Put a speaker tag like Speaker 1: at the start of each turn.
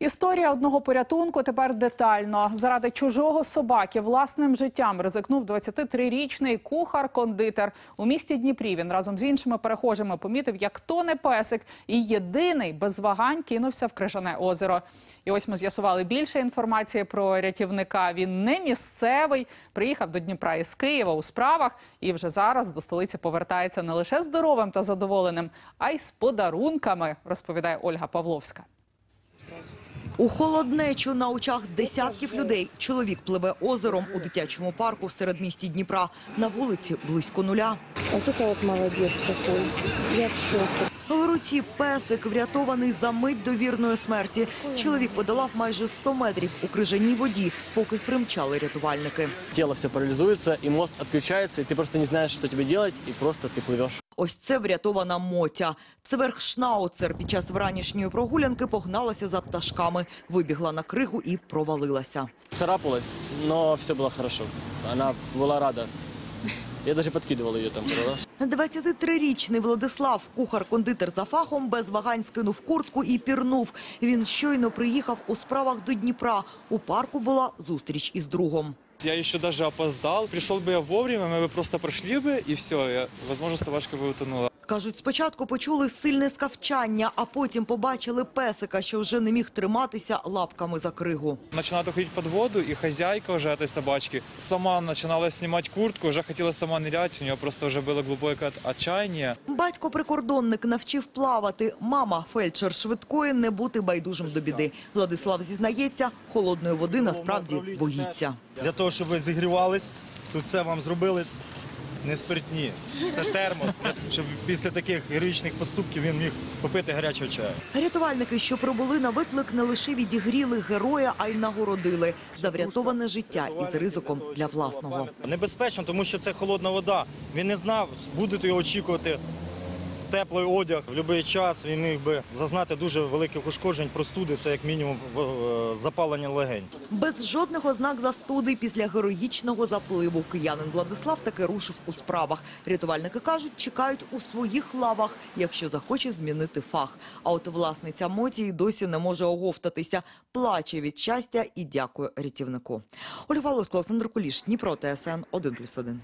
Speaker 1: Історія одного порятунку тепер детально. Заради чужого собаки власним життям ризикнув 23-річний кухар-кондитер. У місті Дніпрі він разом з іншими перехожими помітив, як тоне песик, і єдиний без вагань кинувся в крижане озеро. І ось ми з'ясували більше інформації про рятівника. Він не місцевий, приїхав до Дніпра із Києва у справах і вже зараз до столиці повертається не лише здоровим та задоволеним, а й з подарунками, розповідає Ольга Павловська.
Speaker 2: У холоднечу на очах десятків людей чоловік пливе озером у дитячому парку в середмісті Дніпра. На вулиці близько нуля.
Speaker 3: Вот это вот молодец какой. Я в шоке.
Speaker 2: В руці песик врятований за мить до вірної смерті. Чоловік подолав майже 100 метрів у крижаній воді, поки примчали рятувальники.
Speaker 4: тело все парализуется, и мозг отключается, и ты просто не знаешь, что тебе делать, и просто ты плывешь.
Speaker 2: Ось це врятована Мотя. Цверхшнауцер під час вранішньої прогулянки погналася за пташками, вибігла на кригу і провалилася.
Speaker 4: Царапалась, но все было хорошо. Она была рада. Я даже подкидывал ее там пару раз.
Speaker 2: 23-річний Владислав, кухар-кондитер за фахом, без вагань скинув куртку і пірнув. Він щойно приїхав у справах до Дніпра. У парку була зустріч із другом.
Speaker 5: Я еще даже опоздал. Пришел бы я вовремя, мы бы просто прошли бы, и все. Я, возможно, собачка бы утонула.
Speaker 2: Кажуть, спочатку почули сильне скавчання, а потім побачили песика, що вже не міг триматися лапками за кригу.
Speaker 5: Начинала уходить под воду, и хозяйка уже этой собачки сама начинала снимать куртку, уже хотела сама нырять. У нее просто уже было глубокое от- отчаяние.
Speaker 2: Батько-прикордонник навчив плавати. Мама, фельдшер швидкої, не бути байдужим до біди. Владислав зізнається, холодної води насправді боїться.
Speaker 6: Для того, щоб ви зігрівались, тут все вам зробили не спиртні. Це термос, щоб після таких героїчних поступків він міг попити гарячого чаю.
Speaker 2: Рятувальники, що прибули на виклик, не лише відігріли героя, а й нагородили за врятоване життя із ризиком для власного.
Speaker 6: Небезпечно, тому що це холодна вода. Він не знав, будуть його очікувати теплий одяг в будь-який час. Він міг би зазнати дуже великих ушкоджень, простуди. Це як мінімум е, запалення легень.
Speaker 2: Без жодних ознак застуди після героїчного запливу киянин Владислав таки рушив у справах. Рятувальники кажуть, чекають у своїх лавах, якщо захоче змінити фах. А от власниця Моті й досі не може оговтатися, плаче від щастя і дякує рятівнику. Ольга Павловська, Олександр Куліш, Дніпро, ТСН 1+,1.